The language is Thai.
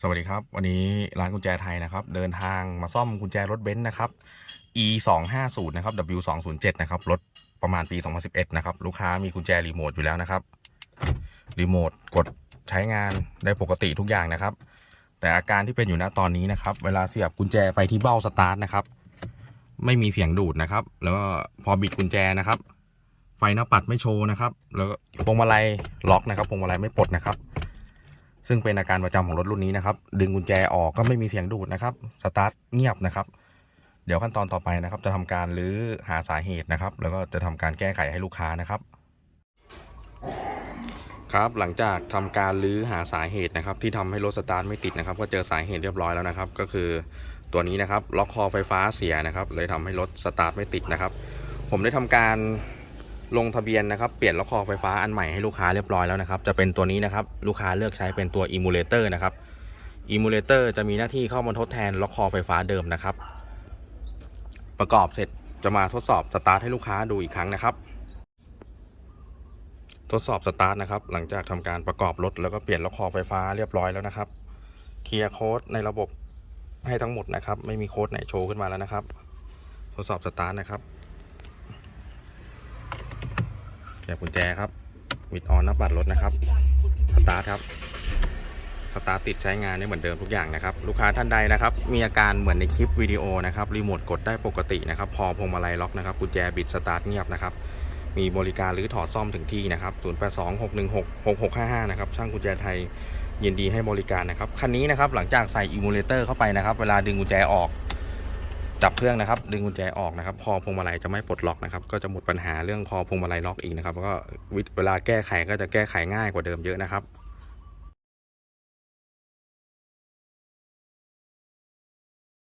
สวัสดีครับ วันนี้ร้านกุญแจไทยนะครับ เดินทางมาซ่อมกุญแจรถเบนซ์นะครับ e 2 5 0นะครับ w 2 0 7นะครับรถประมาณปี 2011 นะครับ ลูกค้ามีกุญแจรีโมทอยู่แล้วนะครับรีโมทกดใช้งานได้ปกติทุกอย่างนะครับ แต่อาการที่เป็นอยู่ณตอนนี้นะครับ เวลาเสียบกุญแจไปที่เบ้าสตาร์ทนะครับ ไม่มีเสียงดูดนะครับ แล้วก็พอบิดกุญแจนะครับ ไฟหน้าปัดไม่โชว์นะครับ แล้วพวงมาลัยล็อกนะครับพวงมาลัยไม่ปลดนะครับ ซึ่งเป็นอาการประจำของรถรุ่นนี้นะครับ ดึงกุญแจออกก็ไม่มีเสียงดูดนะครับ สตาร์ทเงียบนะครับ เดี๋ยวขั้นตอนต่อไปนะครับ จะทำการรื้อหาสาเหตุนะครับ แล้วก็จะทำการแก้ไขให้ลูกค้านะครับ ครับหลังจากทำการรื้อหาสาเหตุนะครับ ที่ทำให้รถสตาร์ทไม่ติดนะครับ ก็เจอสาเหตุเรียบร้อยแล้วนะครับ ก็คือตัวนี้นะครับล็อกคอไฟฟ้าเสียนะครับ เลยทำให้รถสตาร์ทไม่ติดนะครับ ผมได้ทำการ ลงทะเบียนนะครับเปลี่ยนล็อกคอไฟฟ้าอันใหม่ให้ลูกค้าเรียบร้อยแล้วนะครับจะเป็นตัวนี้นะครับลูกค้าเลือกใช้เป็นตัว emulator นะครับ emulator จะมีหน้าที่เข้ามาทดแทนล็อกคอไฟฟ้าเดิมนะครับ ประกอบเสร็จจะมาทดสอบสตาร์ทให้ลูกค้าดูอีกครั้งนะครับ ทดสอบสตาร์ทนะครับ หลังจากทำการประกอบรถแล้วก็เปลี่ยนล็อกคอไฟฟ้าเรียบร้อยแล้วนะครับเคลียร์โค้ดในระบบให้ทั้งหมดนะครับ ไม่มีโค้ดไหนโชว์ขึ้นมาแล้วนะครับ ทดสอบสตาร์ทนะครับ เสียบกุญแจครับวิดออนน้าปัดรถนะครับสตาร์ทครับสตาร์ทติดใช้งานได้เหมือนเดิมทุกอย่างนะครับ ลูกค้าท่านใดนะครับ มีอาการเหมือนในคลิปวิดีโอนะครับรีโมทกดได้ปกตินะครับ พอพวงมาลัยล็อกนะครับกุญแจบิดสตาร์ทเงียบนะครับ มีบริการหรือถอดซ่อมถึงที่นะครับ 0826166655 นะครับ ช่างกุญแจไทยยินดีให้บริการนะครับ คันนี้นะครับหลังจากใส่อิมูเลเตอร์เข้าไปนะครับ เวลาดึงกุญแจออก จับเครื่องนะครับ ดึงกุญแจออกนะครับ คอพวงมาลัยจะไม่ปลดล็อกนะครับ ก็จะหมดปัญหาเรื่องคอพวงมาลัยล็อกอีกนะครับแล้วก็เวลาแก้ไขก็จะแก้ไขง่ายกว่าเดิมเยอะนะครับ